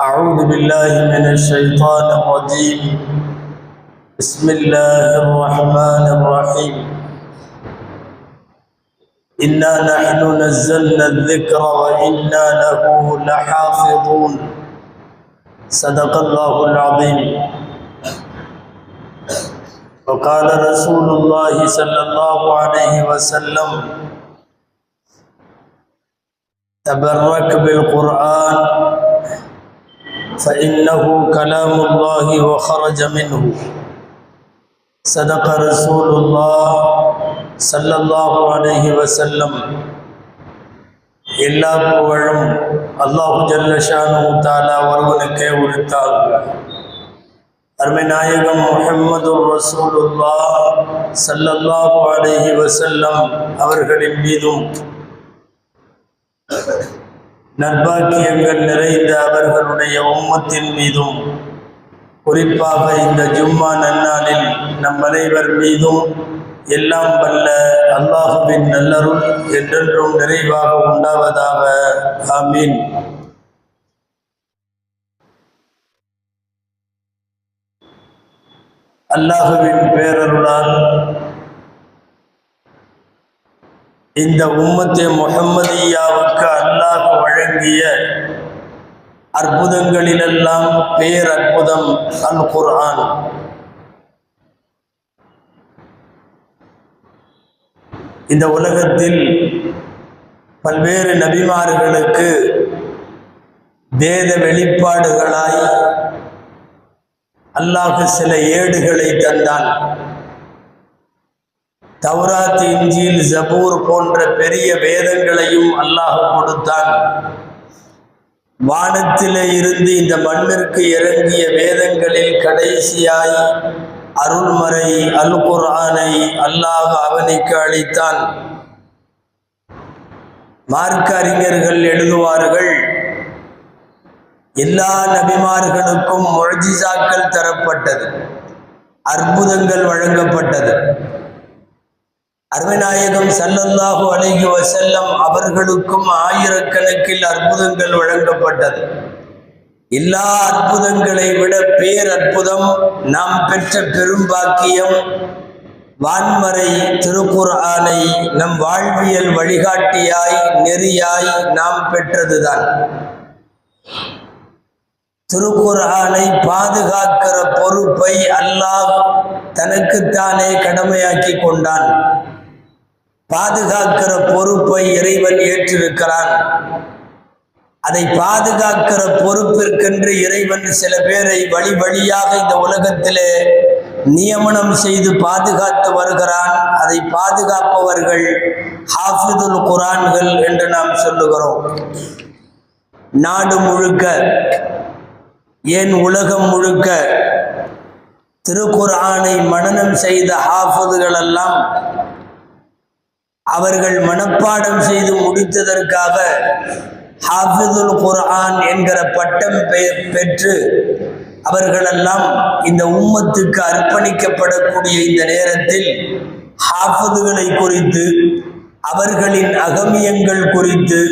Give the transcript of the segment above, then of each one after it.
أعوذ بالله من الشيطان الرجيم. بسم الله الرحمن الرحيم. إنا نحن نزلنا الذكر وإنا له لحافظون. صدق الله العظيم. وقال رسول الله صلى الله عليه وسلم تبرك بالقرآن فإنه كلام الله وخرج منه صدق رسول الله صلى الله عليه وسلم எல்லா புகழும் அல்லாஹு ஜல்லஷானு தாலா ஒருவனுக்கே உரித்தாங்க அருமை நாயகம் முஹம்மது ரசூலுல்லா சல்லல்லாஹு அலைஹி வசல்லம் அவர்களின் மீதும் நற்பாக்கியங்கள் நிறைந்த அவர்களுடைய உம்மத்தின் மீதும் குறிப்பாக இந்த ஜும்மா நன்னாளில் நம் அனைவர் மீதும் எல்லாம் வல்ல அல்லாஹுவின் நல்லருள் என்றென்றும் நிறைவாக உண்டாவதாக. ஆமீன். அல்லாஹுவின் பேரருளால் இந்த உம்மத்தே முஹம்மதியாவுக்கு அல்லாஹ் வழங்கிய அற்புதங்களிலெல்லாம் பேர் அற்புதம் அல் குர்ஆன் இந்த உலகத்தில் பல்வேறு நபிமார்களுக்கு வேத வெளிப்பாடுகளாய் அல்லாஹ் சில ஏடுகளை தந்தான். தௌராத் இஞ்சில் ஜபூர் போன்ற பெரிய வேதங்களையும் அல்லாஹ் கொடுத்தான். வானத்திலே இருந்து இந்த மண்ணிற்கு இறங்கிய வேதங்களில் கடைசியாய் அருள்மறை அல் குர்ஆனை அல்லாஹ் அவனுக்கு அளித்தான். மார்க்க அறிஞர்கள் எழுதுவார்கள் எல்லா நபிமார்களுக்கும் முழஜிசாக்கள் தரப்பட்டது அற்புதங்கள் வழங்கப்பட்டது. அருமநாயகம் சல்லல்லாஹு அலைஹி வசல்லம் அவர்களுக்கும் ஆயிரக்கணக்கில் அற்புதங்கள் வழங்கப்பட்டது. எல்லா அற்புதங்களை விட பேர் அற்புதம் நாம் பெற்ற பெரும்பாக்கியம் வான்மறை திருக்குர்ஆனை நம் வாழ்வியல் வழிகாட்டியாய் நெறியாய் நாம் பெற்றதுதான். திருக்குர்ஆனை பாதுகாக்கிற பொறுப்பை அல்லாஹ் தனக்குத்தானே கடமையாக்கி கொண்டான். பாதுகாக்கிற பொறுப்பை இறைவன் ஏற்றிருக்கிறான். அதை பாதுகாக்கிற பொறுப்பிற்கென்று இறைவன் சில பேரை வழி வழியாக இந்த உலகத்திலே நியமனம் செய்து பாதுகாத்து வருகிறான். அதை பாதுகாப்பவர்கள் ஹாஃபிதுல் குரான்கள் என்று நாம் சொல்லுகிறோம். நாடு முழுக்க ஏன் உலகம் முழுக்க திருக்குர்ஆனை மனநம் செய்த ஹாஃபதுகள் எல்லாம் அவர்கள் மனப்பாடம் செய்து முடித்ததற்காக ஹாஃபிதுல் குர்ஆன் என்கிற பட்டம் பெற்று அவர்களெல்லாம் இந்த உம்மத்துக்கு அர்ப்பணிக்கப்படக்கூடிய இந்த நேரத்தில் ஹாஃபதுகளை குறித்து அவர்களின் அகமியங்கள் குறித்து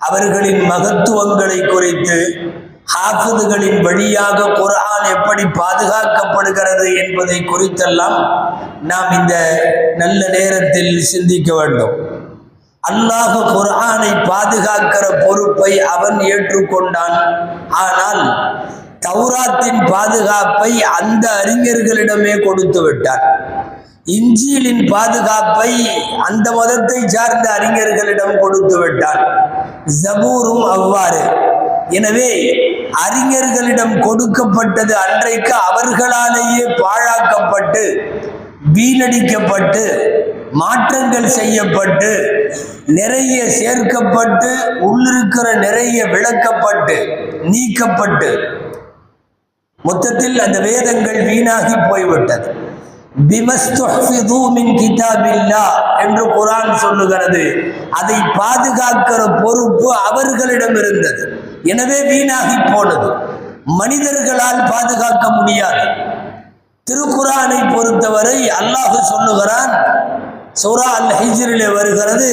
அவர்களின் மகத்துவங்களை குறித்து ஹாஃபதுகளின் வழியாக குரான் எப்படி பாதுகாக்கப்படுகிறது என்பதை குறித்தெல்லாம் நாம் இந்த நல்ல நேரத்தில் சிந்திக்க வேண்டும். அல்லாஹ குர்ஆனை பாதுகாக்கிற பொறுப்பை அவன் ஏற்றுக்கொண்டான். ஆனால் தௌராத்தின் பாதுகாப்பை அந்த அறிஞர்களிடமே கொடுத்து விட்டான். இஞ்சியலின் பாதுகாப்பை அந்த மதத்தை சார்ந்த அறிஞர்களிடம் கொடுத்து விட்டான். ஜபூரும் அவ்வாறு. எனவே அறிஞர்களிடம் கொடுக்கப்பட்டது அன்றைக்கு அவர்களாலேயே பாழாக்கப்பட்டு வீணடிக்கப்பட்டு மாற்றங்கள் செய்யப்பட்டு நிறைய சேர்க்கப்பட்டு உள்ளிருக்கிற நிறைய விளக்கப்பட்டு நீக்கப்பட்டு மொத்தத்தில் அந்த வேதங்கள் வீணாகி போய்விட்டது. மின் என்று குரான் சொல்லுகிறது. அதை பாதுகாக்கிற பொறுப்பு அவர்களிடம் இருந்தது. எனவே வீணாகி போனது. மனிதர்களால் பாதுகாக்க முடியாது. திருக்குறானை பொறுத்தவரை அல்லாஹு சொல்லுகிறான் சூரா அல் ஹிஜ்ரிலே வருகிறது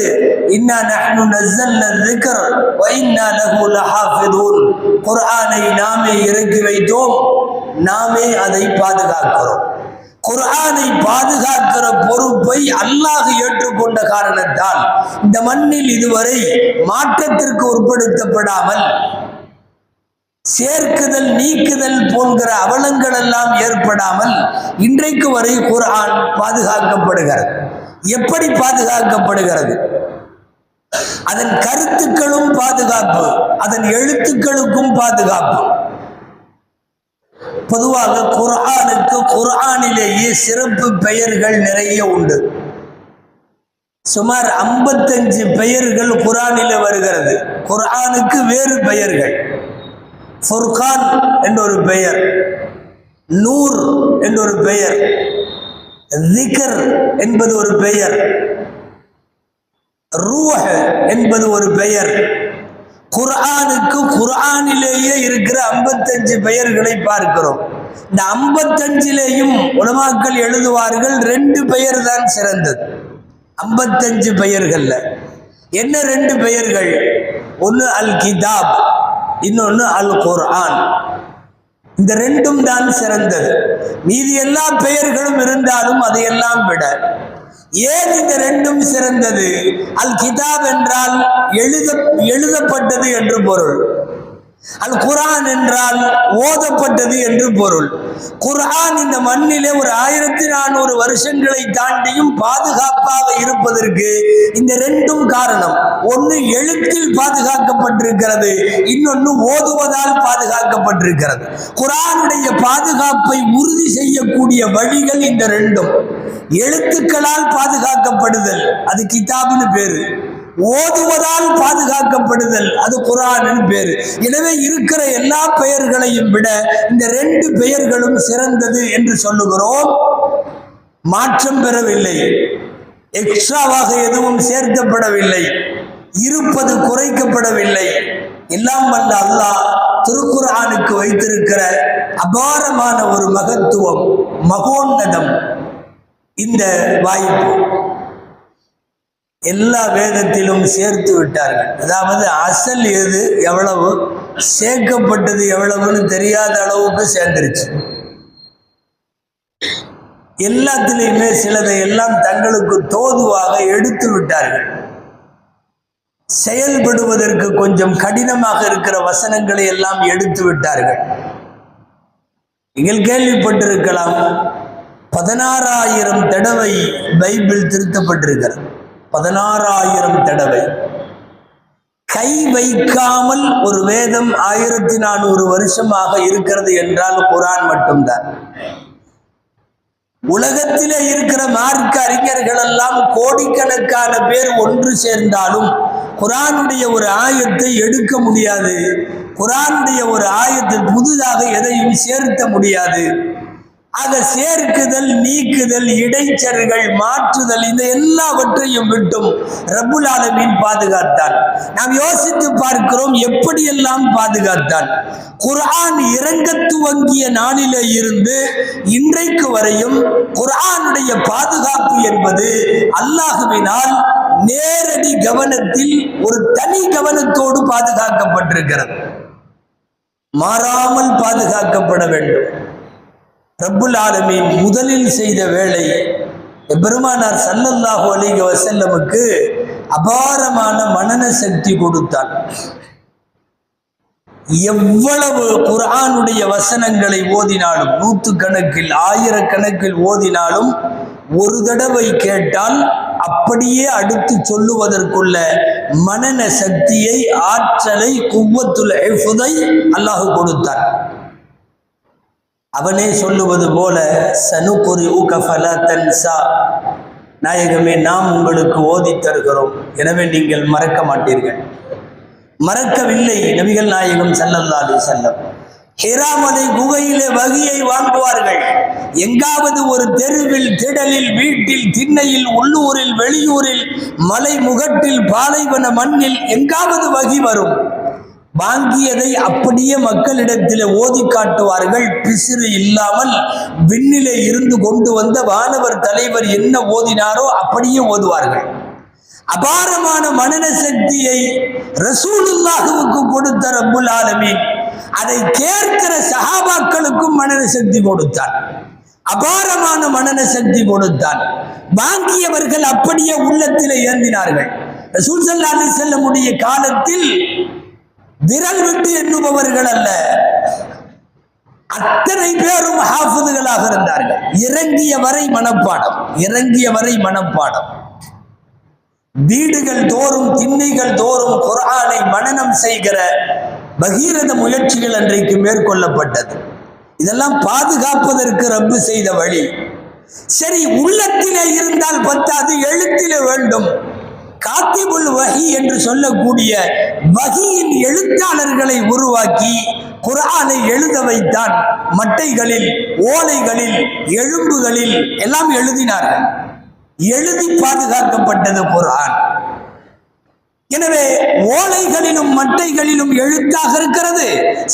இன்னா நஹ்னு நஸ்ஸல்ன திக்ர் வ இன்னா குர்ஆனை நாமே இறக்கி வைத்தோம் நாமே அதை பாதுகாக்கிறோம். குர்ஆனை பாதுகாக்கிற பொறுப்பை அல்லாஹ் ஏற்றுக்கொண்ட காரணத்தால் இந்த மண்ணில் இதுவரை மாற்றத்திற்கு உட்படுத்தப்படாமல் சேர்க்குதல் நீக்குதல் போன்ற அவலங்கள் எல்லாம் ஏற்படாமல் இன்றைக்கு வரை குர்ஆன் பாதுகாக்கப்படுகிறது. எப்படி பாதுகாக்கப்படுகிறது? அதன் கருத்துக்களும் பாதுகாப்பு அதன் எழுத்துக்களுக்கும் பாதுகாப்பு. பொதுவாக குர்ஆனுக்கு குர்ஆனிலேயே சிறப்பு பெயர்கள் நிறைய உண்டு. சுமார் 55 பெயர்கள் குரானில வருகிறது. குர்ஆனுக்கு வேறு பெயர்கள். ஃபுர்கான் என்ற ஒரு பெயர் நூர் என்ற ஒரு பெயர் திகர் என்பது ஒரு பெயர் ரூஹ் என்பது ஒரு பெயர். குர்ஆனுக்கு குர்ஆனிலேயே இருக்கிற 55 பெயர்களை பார்க்கிறோம். இந்த 55லேயும் உலமாக்கள் எழுதுவார்கள் ரெண்டு பெயர் தான் சிறந்தது. 55 பெயர்கள்ல. என்ன ரெண்டு பெயர்கள்? ஒன்று அல் கிதாப் இன்னொன்று அல் குர்ஆன் இந்த ரெண்டும் தான் சிறந்தது. மீதி எல்லா பெயர்களும் இருந்தாலும் அதையெல்லாம் விட ஏன் இந்த ரெண்டும் சிறந்தது? அல் கிதாப் என்றால் எழுத எழுதப்பட்டது என்று பொருள். அல் குரான் என்றால் ஓதப்பட்டது என்று பொருள். குரான் இந்த மண்ணிலே ஒரு ஆயிரத்தி நானூறு வருஷங்களை தாண்டியும் பாதுகாப்பாக இருப்பதற்கு இந்த ரெண்டும் காரணம். ஒன்று எழுத்தில் பாதுகாக்கப்பட்டிருக்கிறது இன்னொன்று ஓதுவதால் பாதுகாக்கப்பட்டிருக்கிறது. குரானுடைய பாதுகாப்பை உறுதி செய்யக்கூடிய வழிகள் இந்த ரெண்டும். எழுத்துக்களால் பாதுகாக்கப்படுதல் அது கிதாப்னு பேரு. ஓதுவதால் பாதுகாக்கப்படுதல். அது குரானின் பேரு. எனவே இருக்கிற எல்லா பெயர்களையும் விட இந்த ரெண்டு பெயர்களும் சிறந்தது என்று சொல்லுகிறோம். மாற்றம் பெறவில்லை. எக்ஸ்ட்ராவாக எதுவும் சேர்க்கப்படவில்லை. இருப்பது குறைக்கப்படவில்லை. எல்லாம் வல்ல அல்லாஹ் திருக்குர்ஆனுக்கு வைத்திருக்கிற அபாரமான ஒரு மகத்துவம் மகோன்னதம். இந்த வாய்ப்பு. எல்லா வேதத்திலும் சேர்த்து விட்டார்கள். அதாவது அசல் எது எவ்வளவு சேர்க்கப்பட்டது எவ்வளவுன்னு தெரியாத அளவுக்கு சேர்ந்துருச்சு. எல்லாத்திலையுமே சிலதை எல்லாம் தங்களுக்கு தோதுவாக எடுத்து விட்டார்கள். செயல்படுவதற்கு கொஞ்சம் கடினமாக இருக்கிற வசனங்களை எல்லாம் எடுத்து விட்டார்கள். நீங்கள் கேள்விப்பட்டிருக்கலாம் பதினாறாயிரம் தடவை பைபிள் திருத்தப்பட்டிருக்கிறது. பதினாறாயிரம் தடவை. கை வைக்காமல் ஒரு வேதம் ஆயிரத்தி நானூறு வருஷமாக இருக்கிறது என்றால் குரான் மட்டும்தான். உலகத்திலே இருக்கிற மார்க்க அறிஞர்கள் எல்லாம் கோடிக்கணக்கான பேர் ஒன்று சேர்ந்தாலும் குரானுடைய ஒரு ஆயத்தை எடுக்க முடியாது. குரானுடைய ஒரு ஆயத்தை புதிதாக எதையும் சேர்த்த முடியாது. ஆக சேர்க்குதல் நீக்குதல் இடைச்சர்கள் மாற்றுதல் இந்த எல்லாவற்றையும் விட்டும் ரப்புல் ஆலமீன் பாதுகாத்தான். நாம் யோசித்து பார்க்கிறோம் எப்படியெல்லாம் பாதுகாத்தான். குர்ஆன் இறங்க துவங்கிய நாளிலே இருந்து இன்றைக்கு வரையும் குர்ஆனுடைய பாதுகாப்பு என்பது அல்லாஹுவினால் நேரடி கவனத்தில் ஒரு தனி கவனத்தோடு பாதுகாக்கப்பட்டிருக்கிறது. மாறாமல் பாதுகாக்கப்பட வேண்டும். ரப்புல் ஆலமீன் முதலில் செய்த வேலை பெருமானார் சல்லல்லாஹு அலிக வசல்லமுக்கு அபாரமான மனன சக்தி கொடுத்தான் எவ்வளவு குரானுடைய வசனங்களை ஓதினாலும் நூற்றுக்கணக்கில் ஆயிரக்கணக்கில் ஓதினாலும் ஒரு தடவை கேட்டால் அப்படியே அடுத்து சொல்லுவதற்குள்ள மனன சக்தியை ஆற்றலை குவ்வத்துல் ஹிஃபுதை அல்லாஹ் கொடுத்தான் அவனே சொல்லுவது போல சனுக்குரி ஊக்கஃபல தன்சா. நாயகமே நாம் உங்களுக்கு ஓதித் தருகிறோம். எனவே நீங்கள் மறக்க மாட்டீர்கள். மறக்கவில்லை நபிகள் நாயகம் செல்லல்லாது செல்லம் ஹிராமலை குகையிலே வகையை வாங்குவார்கள். எங்காவது ஒரு தெருவில் திடலில் வீட்டில் திண்ணையில் உள்ளூரில் வெளியூரில் மலை முகட்டில் பாலைவன மண்ணில் எங்காவது வகி வரும். வாங்கியதை அப்படியே மக்களிடத்தில் ஓதி காட்டுவார்கள். பிசிறு இல்லாமல் விண்ணிலே இருந்து கொண்டு வந்த வானவர் தலைவர் என்ன ஓதினாரோ அப்படியே ஓதுவார்கள். அபாரமான மனன சக்தியை ரசூலுல்லாஹுவுக்கு கொடுத்த ரப்புல் ஆலமீன் அதை கேட்கிற சஹாபாக்களுக்கும் மனன சக்தி கொடுத்தார். அபாரமான மனன சக்தி கொடுத்தார். வாங்கியவர்கள் அப்படியே உள்ளத்தில் ஏந்தினார்கள். ரசூல் சல்லா அலி செல்லமுடைய காலத்தில் விரல் விட்டு எண்ணுபவர்கள் அல்ல. அத்தனை பேரும் ஹாஃபுதுகளாக இருந்தார்கள். இறங்கிய வரை மனப்பாடம் இறங்கிய வரை மனப்பாடம். வீடுகள் தோறும் திண்ணைகள் தோறும் குரானை மனனம் செய்கிற பகீரத முயற்சிகள் அன்றைக்கு மேற்கொள்ளப்பட்டது. இதெல்லாம் பாதுகாப்பதற்கு ரப்பு செய்த வழி. சரி உள்ளத்திலே இருந்தால் பத்தாது எழுத்திலே வேண்டும். காத்திபுல் வகி என்று சொல்லக்கூடிய வகியின் எழுத்தாளர்களை உருவாக்கி குரானை எழுத வைத்தான். மட்டைகளில் ஓலைகளில் எழும்புகளில் எல்லாம் எழுதினார்கள். எழுதி பாதுகாக்கப்பட்டது குரான் எனவே ஓலைகளிலும் மட்டைகளிலும் எழுத்தாக இருக்கிறது.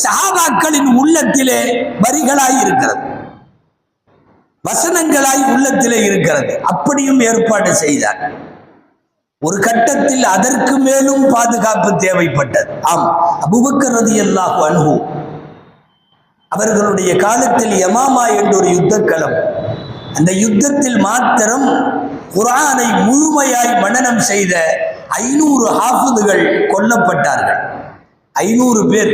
சஹாபாக்களின் உள்ளத்திலே வரிகளாய் இருக்கிறது. வசனங்களாய் உள்ளத்திலே இருக்கிறது. அப்படியும் ஏற்பாடு செய்தார். ஒரு கட்டத்தில் அதற்கு மேலும் பாதுகாப்பு தேவைப்பட்டது. ஆம். அபுபக்கர் ரதியல்லாஹு அணுகு அவர்களுடைய காலத்தில் யமாமா என்ற ஒரு யுத்தக்களம். அந்த யுத்தத்தில் மாத்திரம் குரானை முழுமையாய் மனனம் செய்த ஐநூறு ஹாஃபுதுகள் கொல்லப்பட்டார்கள். ஐநூறு பேர்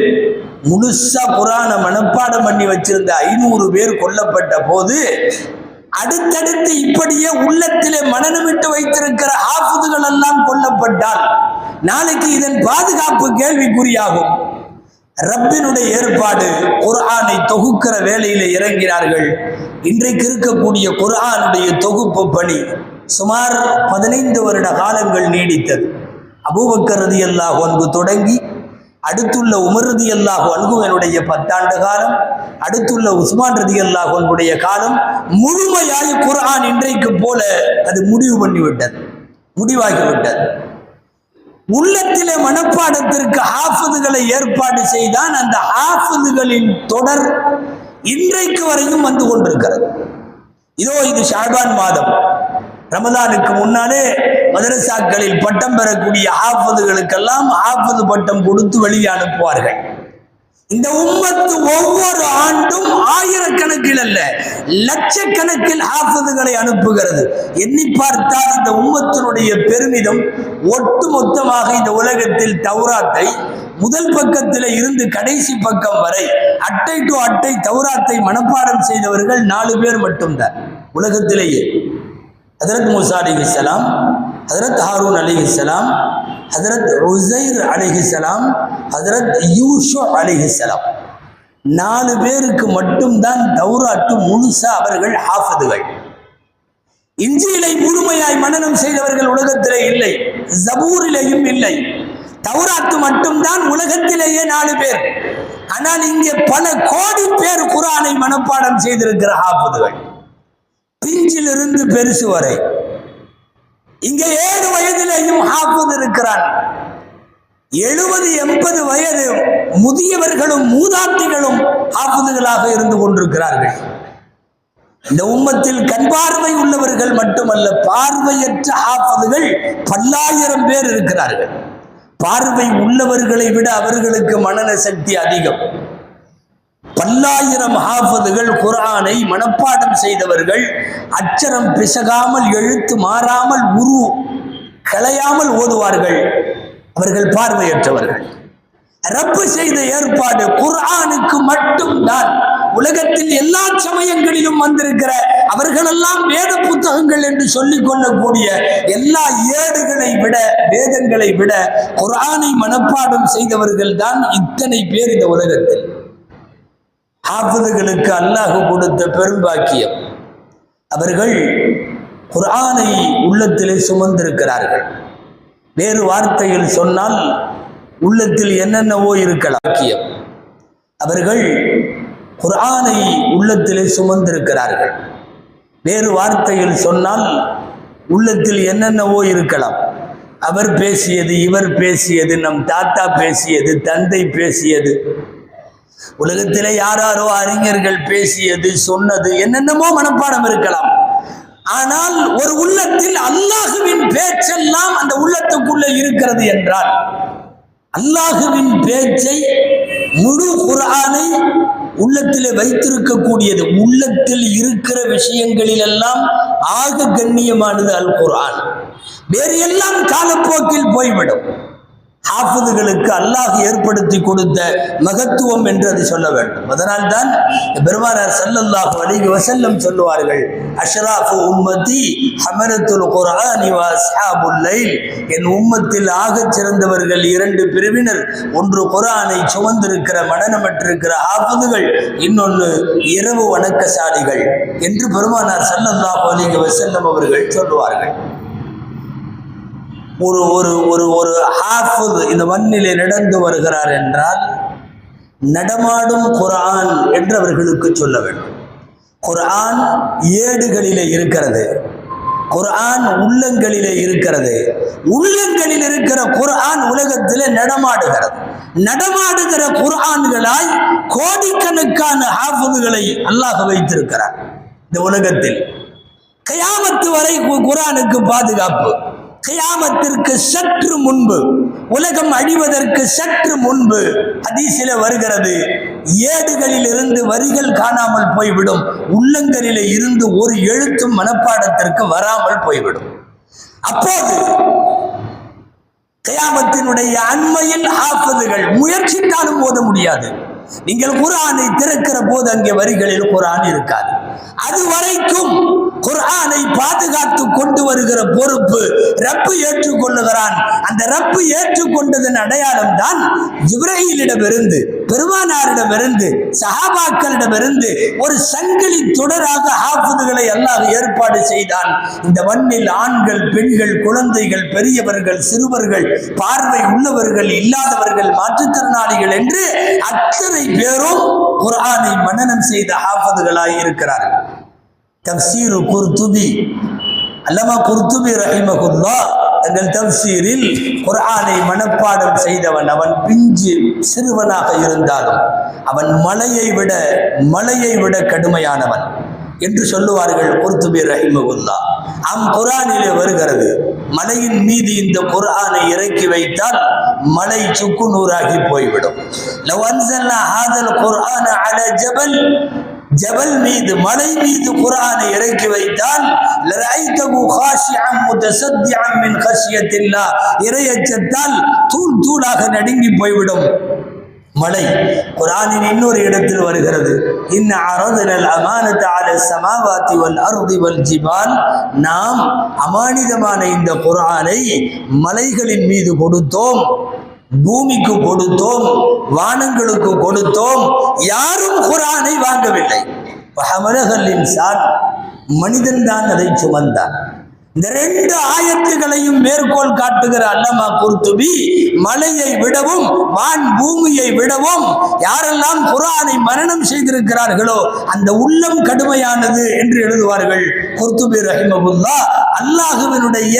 முழுசா குரான மனப்பாடம் பண்ணி வச்சிருந்த ஐநூறு பேர் கொல்லப்பட்ட போது அடுத்தடுத்து இப்படியே உள்ளத்திலே மனநமிட்டு வைத்திருக்கிற ஆபத்துகள் எல்லாம் கொல்லப்பட்டால் நாளைக்கு இதன் பாதுகாப்பு கேள்விக்குறியாகும். ரப்பினுடைய ஏற்பாடு குர்ஆனை தொகுக்கிற வேலையில இறங்கினார்கள். இன்றைக்கு இருக்கக்கூடிய குர்ஆனுடைய தொகுப்பு பணி சுமார் பதினைந்து வருட காலங்கள் நீடித்தது. அபூபக்கரதி அல்லாஹ் அன்பு தொடங்கி அடுத்துள்ள உமர் ரதியல்லாஹு அன்புவனுடைய பத்தாண்டு காலம் அடுத்துள்ள உஸ்மான் ரதியல்லாஹு அன்புடைய காலம் முழுமையாய் குரான் இன்றைக்கு போல அது முடிவு பண்ணிவிட்டது முடிவாகிவிட்டது. உள்ளத்திலே மனப்பாடத்திற்கு ஆஃபதுகளை ஏற்பாடு செய்தான் அந்த ஹாஃபிதுகளின் தொடர் இன்றைக்கு வரையும் வந்து கொண்டிருக்கிறது. இதோ இது ஷாபான் மாதம். ரமதானுக்கு முன்னாலே மதரசாக்களில் பட்டம் பெறக்கூடிய ஆபத்துகளுக்கெல்லாம் ஹாஃபிது பட்டம் கொடுத்து வெளியே அனுப்புவார்கள். இந்த உம்மத்து ஒவ்வொரு ஆண்டும் ஆயிரக்கணக்கில் அல்ல லட்சக்கணக்கில் ஹாஃபிதுகளை அனுப்புகிறது. எண்ணி பார்த்தால் இந்த உம்மத்தினுடைய பெருமிதம் ஒட்டு மொத்தமாக இந்த உலகத்தில் தௌராத்தை முதல் பக்கத்தில் இருந்து கடைசி பக்கம் வரை அட்டை டு அட்டை தௌராத்தை மனப்பாடம் செய்தவர்கள் நாலு பேர் மட்டும்தான் உலகத்திலேயே. ஹதரத் மூசா அலிஹிஸ்லாம் ஹதரத் ஹாரூன் அலிஹிஸ்லாம் ஹதரத் உசைர் அலிஹிஸ்லாம் ஹதரத் யூஷு அலிஹிஸ்லாம் நாலு பேருக்கு மட்டும்தான் தௌராட்டு முழுசா அவர்கள் ஹாஃபிதுகள். இஞ்சியிலை முழுமையாய் மனநம் செய்தவர்கள் உலகத்திலே இல்லை ஜபூரிலேயும் இல்லை. தௌராத்து மட்டும்தான் உலகத்திலேயே நாலு பேர். ஆனால் இங்கே பல கோடி பேர் குரானை மனப்பாடம் செய்திருக்கிற ஹாஃபிதுகள். பிஞ்சிலிருந்து பெருசு வரை. இங்கே ஏழு வயதிலேயும் ஹாஃபித் இருக்கிறான். எழுபது எண்பது வயது முதியவர்களும் மூதாட்டிகளும் ஹாஃபதுகளாக இருந்து கொண்டிருக்கிறார்கள். இந்த உம்மத்தில் கண் பார்வை உள்ளவர்கள் மட்டுமல்ல பார்வையற்ற ஆப்பதுகள் பல்லாயிரம் பேர் இருக்கிறார்கள். பார்வை உள்ளவர்களை விட அவர்களுக்கு மனன சக்தி அதிகம். பல்லாயிரம் ஹாஃபதுகள் குரானை மனப்பாடம் செய்தவர்கள் அச்சரம் பிசகாமல் எழுத்து மாறாமல் உரு கலையாமல் ஓதுவார்கள். அவர்கள் பார்வையற்றவர்கள். ரப்பு செய்த ஏற்பாடு குர்ஆனுக்கு மட்டும்தான். உலகத்தில் எல்லா சமயங்களிலும் வந்திருக்கிற அவர்களெல்லாம் வேத புத்தகங்கள் என்று சொல்லிக் கொள்ளக்கூடிய எல்லா ஏடுகளை விட வேதங்களை விட குர்ஆனை மனப்பாடம் செய்தவர்கள் தான் இத்தனை பேர் இந்த உலகத்தில். ஹாஃபிதுகளுக்கு அல்லாஹ் கொடுத்த பெரும்பாக்கியம் அவர்கள் குர்ஆனை உள்ளத்திலே சுமந்திருக்கிறார்கள். வேறு வார்த்தையில் சொன்னால் உள்ளத்தில் என்னென்னவோ இருக்கலாம். ஆக்கியம் அவர்கள் குர்ஆனை உள்ளத்திலே சுமந்திருக்கிறார்கள். வேறு வார்த்தையில் சொன்னால் உள்ளத்தில் என்னென்னவோ இருக்கலாம். அவர் பேசியது இவர் பேசியது நம் தாத்தா பேசியது தந்தை பேசியது உலகத்திலே யாராரோ அறிஞர்கள் பேசியது சொன்னது என்னென்னமோ மனப்பாடம் இருக்கலாம். ஆனால் ஒரு உள்ளத்தில் அல்லாஹுவின் பேச்செல்லாம் அந்த உள்ளத்துக்குள்ள இருக்கிறது என்றால் அல்லாஹுவின் பேச்சை முழு குரானை உள்ளத்திலே வைத்திருக்கக்கூடியது. உள்ளத்தில் இருக்கிற விஷயங்களில் எல்லாம் ஆக கண்ணியமானது அல் குரான் வேறு எல்லாம் காலப்போக்கில் போய்விடும். ஹாஃபிதுகளுக்கு அல்லாஹ் ஏற்படுத்தி கொடுத்த மகத்துவம் என்று அது சொல்ல வேண்டும். அதனால்தான் பெருமானார் ஸல்லல்லாஹு அலைஹி வசல்லம் சொல்லுவார்கள் அஷ்ராஃபு உம்மதி ஹமரத்துல் குர்ஆனி வ என் உம்மத்தில் ஆகச் சிறந்தவர்கள் இரண்டு பிரிவினர் ஒன்று குரானை சுமந்திருக்கிற மனநமற்றிருக்கிற ஆபதுகள் இன்னொன்று இரவு வணக்கசாலிகள் என்று பெருமானார் ஸல்லல்லாஹு அலைஹி வசல்லம் அவர்கள் சொல்லுவார்கள். ஒரு ஒரு ஒரு ஒரு ஹாஃபிዝ இந்த மண்ணிலே நடந்து வருகிறார் என்றால் நடமாடும் குரான் என்று அவர்களுக்கு சொல்ல வேண்டும். குரான் ஏடுகளிலே இருக்கிறது. குர்ஆன் உள்ளங்களிலே இருக்கிறது. உள்ளங்களில் இருக்கிற குர்ஆன் உலகத்திலே நடமாடுகிறது. நடமாடுகிற குர்ஆன்களாய் கோடிக்கணக்கான ஹாஃபிதுகளை அல்லாஹ் வைத்திருக்கிறார். இந்த உலகத்தில். கயாமத்து வரை கு- குர்ஆனுக்கு பாதுகாப்பு. கியாமத்திற்கு சற்று முன்பு உலகம் அழிவதற்கு சற்று முன்பு அதிசில வருகிறது. ஏடுகளில் இருந்து வரிகள் காணாமல் போய்விடும். உள்ளங்களில் இருந்து ஒரு எழுத்தும் மனப்பாடத்திற்கு வராமல் போய்விடும். அப்போது கயாமத்தினுடைய அண்மையில் ஆப்பதுகள் முயற்சித்தாலும் ஓத முடியாது. நீங்கள் குர்ஆனை திறக்கிற போது அங்கே வரிகளில் குர்ஆன் இருக்காது. அது வரைக்கும் குர்ஆனை பாதுகாத்து கொண்டு வருகிற பொறுப்பு ரப்பு ஏற்றுக்கொள்ளுகிறான். அந்த ரப்பு ஏற்றுக்கொண்டதன் அடையாளம் தான் ஜிப்ரஹீலிடமிருந்து பெருமானாரிடமிருந்து சஹாபாக்களிடமிருந்து ஒரு சங்கிலி தொடராக ஆபத்துகளை அல்லாஹ் ஏற்பாடு செய்தான். இந்த மண்ணில் ஆண்கள் பெண்கள் குழந்தைகள் பெரியவர்கள் சிறுவர்கள் பார்வை உள்ளவர்கள் இல்லாதவர்கள் மாற்றுத்திறனாளிகள் என்று அத்தனை பேரும் குரானை மன்னனம் செய்த ஹாஃபிதுகளாய் இருக்கிறார்கள். தப்சீரு குர்துபி அல்லமா குர்துபி ரஹிமகுல்லா தங்கள் தப்சீரில் குரானை மனப்பாடம் செய்தவன் அவன் பிஞ்சு சிறுவனாக இருந்தாலும் அவன் மலையை விட மலையை விட கடுமையானவன் என்று சொல்லுவார்கள் குர்துபி ரஹிமகுல்லா அம் குர்ஆனிலே வருகிறது. மலையின் மீது இந்த குரானை இறக்கி வைத்தால் மலை சுக்கு நூறாகி போய்விடும். ஜபல் மீது மலை மீது குரானை இறக்கி வைத்தால் லரைத்தகு காஷிஅம் முத்தசத்திஅம் மின் கஷியத்தில்லா. இறையச்சத்தால் தூள் தூளாக நடுங்கி போய்விடும். மலை குரானின் இன்னொரு இடத்தில் வருகிறது. இன்ன அரதுனல் அமானத சமாவாத்தி வல் வல் ஜிபால். நாம் அமானிதமான இந்த குரானை மலைகளின் மீது கொடுத்தோம். பூமிக்கு கொடுத்தோம் வானங்களுக்கு கொடுத்தோம் யாரும் குரானை வாங்கவில்லை. மனிதன் தான் அதை சுமந்தான். இந்த ரெண்டு ஆயத்துகளையும் மேற்கோள் காட்டுகிற அல்லமா குர்துபி மலையை விடவும் வான் பூமியை விடவும் யாரெல்லாம் குரானை மரணம் செய்திருக்கிறார்களோ அந்த உள்ளம் கடுமையானது என்று எழுதுவார்கள். குர்துபி ரஹிமபுல்லா அல்லாஹுவினுடைய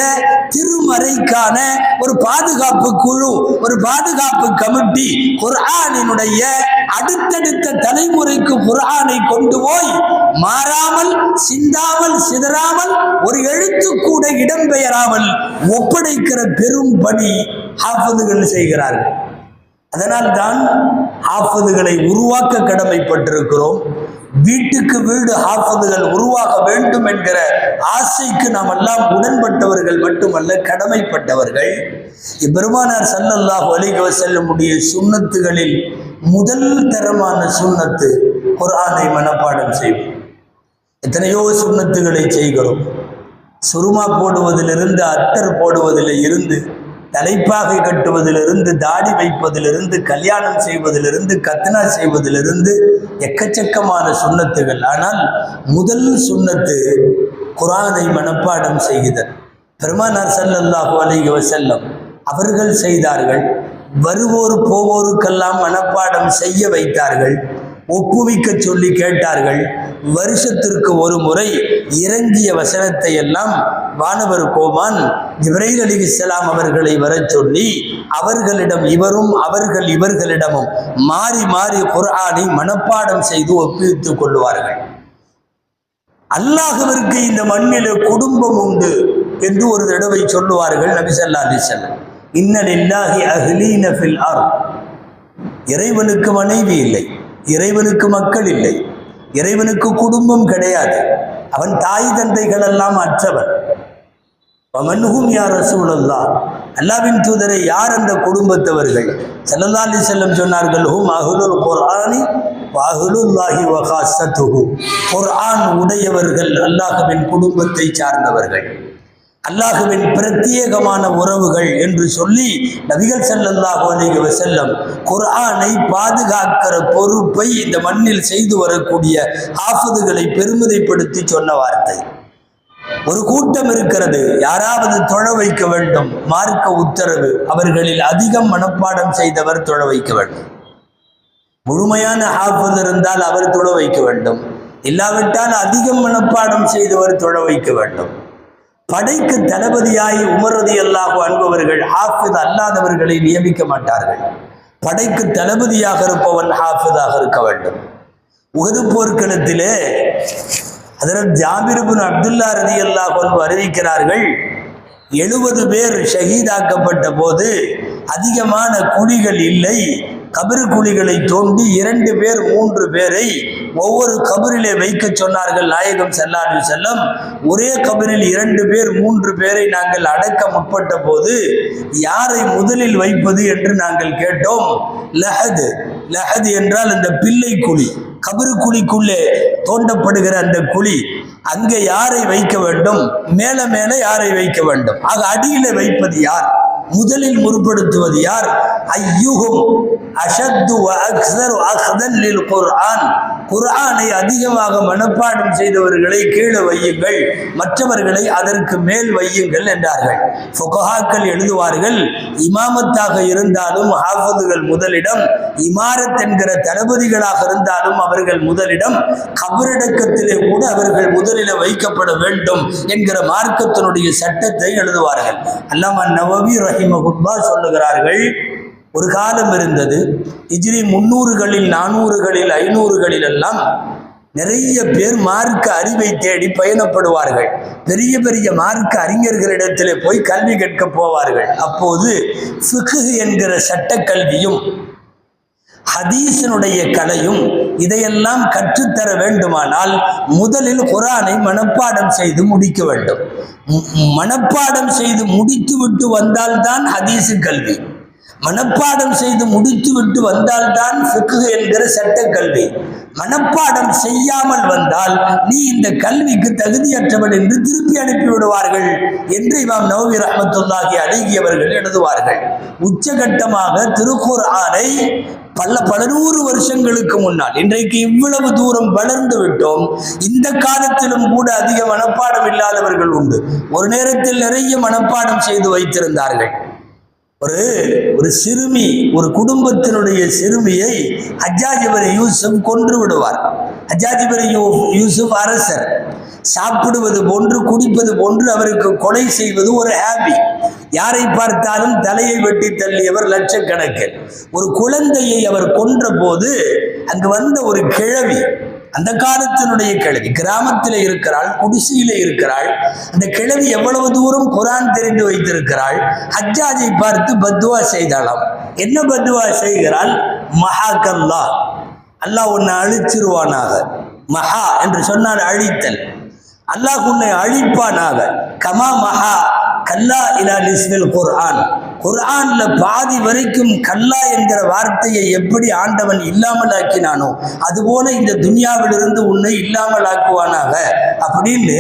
திருமறைக்கான ஒரு பாதுகாப்பு குழு ஒரு பாதுகாப்பு கமிட்டி குர்ஆனினுடைய அடுத்தடுத்த தலைமுறைக்கு குர்ஆனை கொண்டு போய் மாறாமல் சிந்தாமல் சிதறாமல் ஒரு எழுத்து கூட இடம்பெயராமல் ஒப்படைக்கிற பெரும் பணி ஹாஃபதுகள் செய்கிறார்கள். அதனால் தான் ஹாஃபதுகளை உருவாக்க கடமைப்பட்டிருக்கிறோம். வீட்டுக்கு வீடு ஹாஃபதுகள் உருவாக வேண்டும் என்கிற ஆசைக்கு நாம் எல்லாம் உடன்பட்டவர்கள் மட்டுமல்ல கடமைப்பட்டவர்கள். பெருமானார் சல்லல்லாஹ் அலைஹி வஸல்லமுடைய சுண்ணத்துகளில் முதல் தரமான சுண்ணத்து குரானை மனப்பாடம் செய்வோம். எத்தனையோ சுண்ணத்துகளை செய்கிறோம். சுருமா போடுவதிலிருந்து அத்தர் போடுவதில் இருந்து தலைப்பாகை கட்டுவதிலிருந்து தாடி வைப்பதிலிருந்து கல்யாணம் செய்வதிலிருந்து கத்னா செய்வதிலிருந்து எக்கச்சக்கமான சுண்ணத்துகள். ஆனால் முதல் சுண்ணத்து குரானை மனப்பாடம் செய்தல். பெருமானார் ஸல்லல்லாஹு அலைஹி வசல்லம் அவர்கள் செய்தார்கள். வருவோர் போவோருக்கெல்லாம் மனப்பாடம் செய்ய வைத்தார்கள். ஒப்புவிக்க சொல்லி கேட்டார்கள். வருஷத்திற்கு ஒரு முறை இறங்கிய வசனத்தை எல்லாம் வானவர் கோமான் ஜிப்ரைல் அலி இஸ்லாம் அவர்களை வரச் சொல்லி அவர்களிடம் இவரும் அவர்கள் இவர்களிடமும் மாறி மாறி குர்ஆனை மனப்பாடம் செய்து ஒப்புவித்துக் கொள்வார்கள். அல்லாஹவிற்கு இந்த மண்ணில் குடும்பம் உண்டு என்று ஒரு தடவை சொல்லுவார்கள் நபிசல்லா ஸல்லல்லாஹு அலைஹி வஸல்லம். இன்னலில்லாஹி அஹ்லீன ஃபில் இறைவனுக்கு மனைவி இல்லை. இறைவனுக்கு மக்கள் இல்லை. இறைவனுக்கு குடும்பம் கிடையாது. அவன் தாய் தந்தைகள் எல்லாம் அற்றவன். மன்ஹும் யார் ரசூலல்லா அல்லாவின் தூதரை யார் அந்த குடும்பத்தவர்கள்? ஸல்லல்லாஹு அலைஹி செல்லம் சொன்னார்கள் ஹும் அஹுலுல் குர்ஆனி வஹ்லுல்லாஹி வகாசத்துஹு குர்ஆன் உடையவர்கள் அல்லாஹ்வின் குடும்பத்தை சார்ந்தவர்கள். அல்லாஹுவின் பிரத்யேகமான உறவுகள் என்று சொல்லி நபிகள் செல்லல்லாஹோ அலைஹி செல்லம் குர்ஆனை பாதுகாக்கிற பொறுப்பை இந்த மண்ணில் செய்து வரக்கூடிய ஹாஃபிதுகளை பெருமிதைப்படுத்தி சொன்ன வார்த்தை. ஒரு கூட்டம் இருக்கிறது. யாராவது தொழ வைக்க வேண்டும். மார்க்க உத்தரவு. அவர்களில் அதிகம் மனப்பாடம் செய்தவர் தொழ வைக்க வேண்டும். முழுமையான ஹாஃபிዝ இருந்தால் அவர் தொழ வைக்க வேண்டும். இல்லாவிட்டால் அதிகம் மனப்பாடம் செய்தவர் தொழ வைக்க வேண்டும். படைக்கு தளபதியாய் உமரதி அல்லாஹு அன்பவர்கள் ஹாஃபித் அல்லாதவர்களை நியமிக்க மாட்டார்கள். படைக்கு தளபதியாக இருப்பவன் ஹாஃபிதாக இருக்க வேண்டும். உகது போர்க்களத்திலே அதனால் ஜாபிருபின் அப்துல்லா ரதி அல்லாஹ் அறிவிக்கிறார்கள் எழுபது பேர் ஷஹீதாக்கப்பட்ட போது அதிகமான குழிகள் இல்லை கபரு குழிகளை தோண்டி இரண்டு பேர் மூன்று பேரை ஒவ்வொரு கபரிலே வைக்க சொன்னார்கள் நாயகம் செல்லாடு செல்லம் ஒரே கபரில் இரண்டு பேர் மூன்று பேரை நாங்கள் அடக்க முற்பட்ட போது யாரை முதலில் வைப்பது என்று நாங்கள் கேட்டோம். லஹது லஹது என்றால் அந்த பிள்ளை குழி கபரு குழிக்குள்ளே தோண்டப்படுகிற அந்த குழி. அங்கே யாரை வைக்க வேண்டும்? மேல மேல யாரை வைக்க வேண்டும்? ஆக அடியில வைப்பது யார்? முதலில் முற்படுத்துவது யார்? ஐயுகும் அஷத்து அக்ஸர் அஹ்தன் குர்ஆன். குர்ஆனை அதிகமாக மனப்பாடம் செய்தவர்களை கீழே வையுங்கள். மற்றவர்களை அதற்கு மேல் வையுங்கள் என்றார்கள். ஃபுகஹாக்கள் எழுதுவார்கள் இமாமத்தாக இருந்தாலும் ஹாஃபதுகள் முதலிடம் இமாரத் என்கிற தளபதிகளாக இருந்தாலும் அவர்கள் முதலிடம் கபரடக்கத்திலே கூட அவர்கள் முதலில் வைக்கப்பட வேண்டும் என்கிற மார்க்கத்தினுடைய சட்டத்தை எழுதுவார்கள். அல்லாம நவவி ரஹிமகுல்லா சொல்லுகிறார்கள் ஒரு காலம் இருந்தது இஜ்ரி முன்னூறுகளில் நானூறுகளில் ஐநூறுகளில் எல்லாம் நிறைய பேர் மார்க்க அறிவை தேடி பயணப்படுவார்கள். பெரிய பெரிய மார்க்க அறிஞர்களிடத்திலே போய் கல்வி கற்க போவார்கள். அப்போது ஃபிக்ஹ் என்கிற சட்டக்கல்வியும் ஹதீசனுடைய கலையும் இதையெல்லாம் கற்றுத்தர வேண்டுமானால் முதலில் குரானை மனப்பாடம் செய்து முடிக்க வேண்டும். மனப்பாடம் செய்து முடித்து விட்டு வந்தால்தான் ஹதீசு கல்வி. மனப்பாடம் செய்து முடித்துவிட்டு வந்தால்தான் ஃபிக்கு என்கிற சட்டக்கல்வி மனப்பாடம் செய்யாமல் வந்தால் நீ இந்த கல்விக்கு தகுதியற்றவன் என்று திருப்பி அனுப்பிவிடுவார்கள் என்று இமாம் நவவி ரஹமத்துல்லாஹி அழகியவர்கள் எழுதுவார்கள். உச்சகட்டமாக திருக்குர் ஆனை பல பல நூறு வருஷங்களுக்கு முன்னால் இன்றைக்கு இவ்வளவு தூரம் வளர்ந்து விட்டோம் இந்த காலத்திலும் கூட அதிக மனப்பாடம் இல்லாதவர்கள் உண்டு. ஒரு நேரத்தில் நிறைய மனப்பாடம் செய்து வைத்திருந்தார்கள். ஒரு ஒரு சிறுமி ஒரு குடும்பத்தினுடைய சிறுமியை ஹஜ்ஜாஜிபரி யூசுப் கொன்று விடுவார். ஹஜ்ஜாஜிபரி யூசுப் அரசர். சாப்பிடுவது போன்று குடிப்பது போன்று அவருக்கு கொலை செய்வது ஒரு ஹாபி. யாரை பார்த்தாலும் தலையை வெட்டி தள்ளியவர் லட்சக்கணக்கில். ஒரு குழந்தையை அவர் கொன்ற போது அங்கு வந்த ஒரு கிழவி அந்த காலத்தினுடைய கிழவி கிராமத்தில் இருக்கிறாள் குடிசையில இருக்கிறாள் அந்த கிழவி எவ்வளவு தூரம் குரான் தெரிந்து வைத்திருக்கிறாள் ஹஜ்ஜாஜை பார்த்து பத்துவா செய்தாளாம். என்ன பத்துவா செய்கிறாள்? மஹாக்கல்லா அல்லாஹ் உன்னை அழிச்சிருவானாக. மஹா என்று சொன்னால் அழித்தல். அல்லாஹ் உன்னை அழிப்பானாக. கமா மஹா கல்லா இலா நிஸ்மில் குர்ஆன். குரான்ல பாதி வரைக்கும் கல்லா என்கிற வார்த்தையை எப்படி ஆண்டவன் இல்லாமல் ஆக்கினானோ அதுபோல இந்த துனியாவிலிருந்து உன்னை இல்லாமல் ஆக்குவானாக அப்படின்னு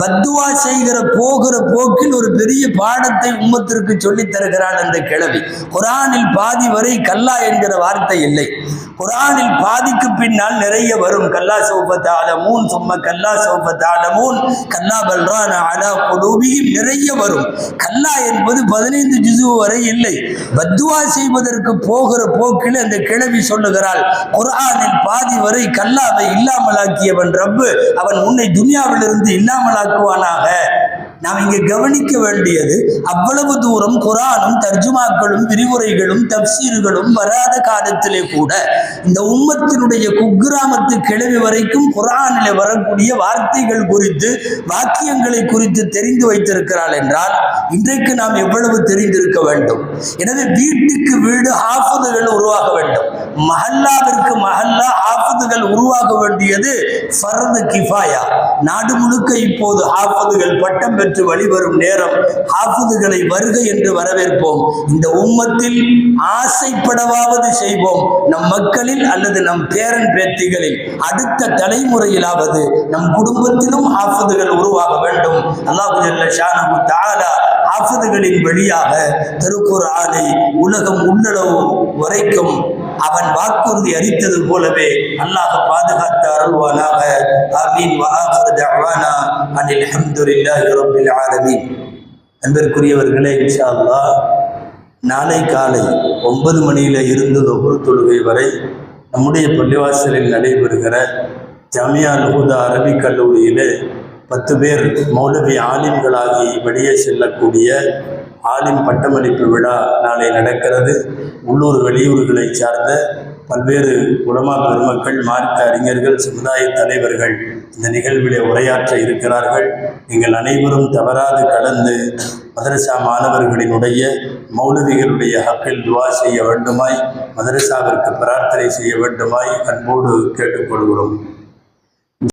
பத்துவா செய்கிற போகிற போக்கில் ஒரு பெரிய பாடத்தை உம்மத்திற்கு சொல்லித் தருகிறான் அந்த கிழவி. குரானில் பாதி வரை கல்லா என்கிற வார்த்தை இல்லை. குரானில் பாதிக்கு பின்னால் நிறைய வரும். கல்லா சௌபத்தாலமூன் சும்ம கல்லா சௌபத்தாலமூன் கல்லா பல்ரான் அலா குலூபியும் நிறைய வரும். கல்லா என்பது பதினைந்து ஜிசு வரை இல்லை. பத்துவா செய்வதற்கு போகிற போக்கில் அந்த கிழவி சொல்லுகிறாள் குர்ஆனில் பாதி வரை கல்லாவை இல்லாமலாக்கியவன் ரப்பு அவன் உன்னை துனியாவிலிருந்து இல்லாமலாக்குவானாக. நாம் இங்கே கவனிக்க வேண்டியது அவ்வளவு தூரம் குரானும் தர்ஜுமாக்களும் விரிவுரைகளும் தப்சீர்களும் வராத காலத்திலே கூட இந்த உம்மத்தினுடைய குக்கிராமத்து கிழவி வரைக்கும் குரானில் வரக்கூடிய வார்த்தைகள் குறித்து வாக்கியங்களை குறித்து தெரிந்து வைத்திருக்கிறாள் என்றால் இன்றைக்கு நாம் எவ்வளவு தெரிந்திருக்க வேண்டும்? எனவே வீட்டுக்கு வீடு ஆபதுகள் உருவாக வேண்டும். மஹல்லாவிற்கு மஹல்லா ஆபத்துகள் உருவாக வேண்டியது ஃபர்து கிஃபாயா. நாடு முழுக்க இப்போது ஆபத்துகள் பட்டம் பெற்று வழிவரும் நேரம். ஆபத்துகளை வருக என்று வரவேற்போம். இந்த உம்மத்தில் ஆசைப்படவாவது செய்வோம். நம் மக்களில் அல்லது நம் பேரன் பேத்திகளில். அடுத்த தலைமுறையிலாவது நம் குடும்பத்திலும் ஆபத்துகள் உருவாக வேண்டும். அல்லாஹு ஷானு தாலா ஆபத்துகளின் ஆஃபதுகளின் வழியாக திருக்குர்ஆனை உலகம் உள்ளளவு வரைக்கும் அவன் வாக்குறுதி அளித்தது போலவே அல்லாஹ் பாதுகாத்து அருள்வானாக. ஆமீன். வஆஹிரு தஅவானா அனில் ஹம்துலில்லாஹி யூரோப்பில் ஆலமீன். அன்பிற்குரியவர்களே இன்ஷா நாளை காலை ஒன்பது மணியில் இருந்து ஒவ்வொரு தொழுகை வரை நம்முடைய பள்ளிவாசலில் நடைபெறுகிற ஜமியா லூதா அரபிக் கல்லூரியில் பத்து பேர் மௌலவி ஆலிம்களாகி வெளியே செல்லக்கூடிய ஆலிம் பட்டமளிப்பு விழா நாளை நடக்கிறது. உள்ளூர் வெளியூர்களை சார்ந்த பல்வேறு உலமா பெருமக்கள் மார்க்க அறிஞர்கள் சமுதாய தலைவர்கள் இந்த நிகழ்விலே உரையாற்ற இருக்கிறார்கள். நீங்கள் அனைவரும் தவறாது கலந்து மதரசா மாணவர்களினுடைய மௌலவிகளுடைய ஹக்கில் துவா செய்ய வேண்டுமாய் மதரசாவிற்கு பிரார்த்தனை செய்ய வேண்டுமாய் அன்போடு கேட்டுக்கொள்கிறோம்.